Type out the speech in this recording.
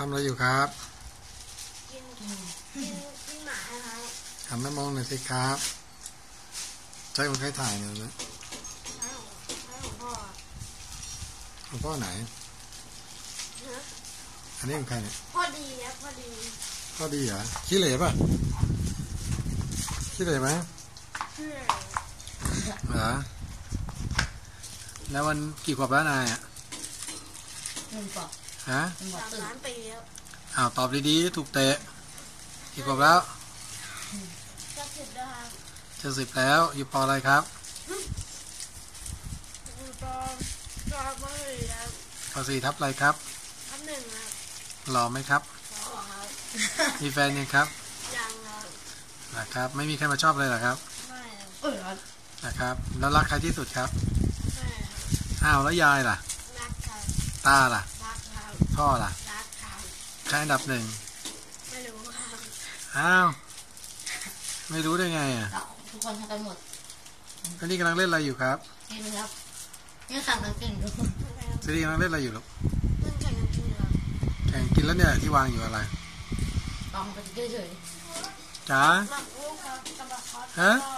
ทำอะไรอยู่ครับกินกินกินหมาครับหันมามองหน่อยสิครับ ใช้คนใครถ่ายเนี่ยนะให้ของให้ของพ่อหลวงพ่อไหนฮะอันนี้ของใครเนี่ยพ่อดีครับพ่อดีพ่อดีเหรอขี้เหร่ป่ะขี้เหร่ไหมเพื่อนเหรอแล้ววันกี่ขวบแล้วนายอะ หนึ่งปอก ฮะหนึ่งปอกสามตื่นล้านปีแล้วอ้าวตอบดีๆ ถูกเตะกี่ขวบแล้วจะสิบแล้วครับจะสิบแล้ว อยู่ปออะไรครับอยู่ตอนตอนมหนึ่งครับปอสี่ทับอะไรครับทับหนึ่งครับหล่อไหมครับสองครับมีแฟนยังครับยังครับนะครับ ไม่มีใครมาชอบเลยเหรอครับไม่ครับเออร้อนนะครับ แล้วรักใครที่สุดครับไม่ครับอ้าวแล้วยายล่ะรักครับตาล่ะรักครับ พ่อล่ะรักครับใครอันดับหนึ่งไม่รู้ครับอ้าวไม่รู้ได้ไงอะเราทุกคนทำกันหมดก็นี่กำลังเล่นอะไรอยู่ครับเห็นไหมครับนี่สั่งกันเก่งดูไม่ครับซีรีส์กำลังเล่นอะไรอยู่ลูกเพิ่งแข่งกันทีครับแข่งกินแล้วเนี่ยที่วางอยู่อะไรลองไปเฉยจ๋าหมักลูกครับกระบะคอสฮะก็หมัก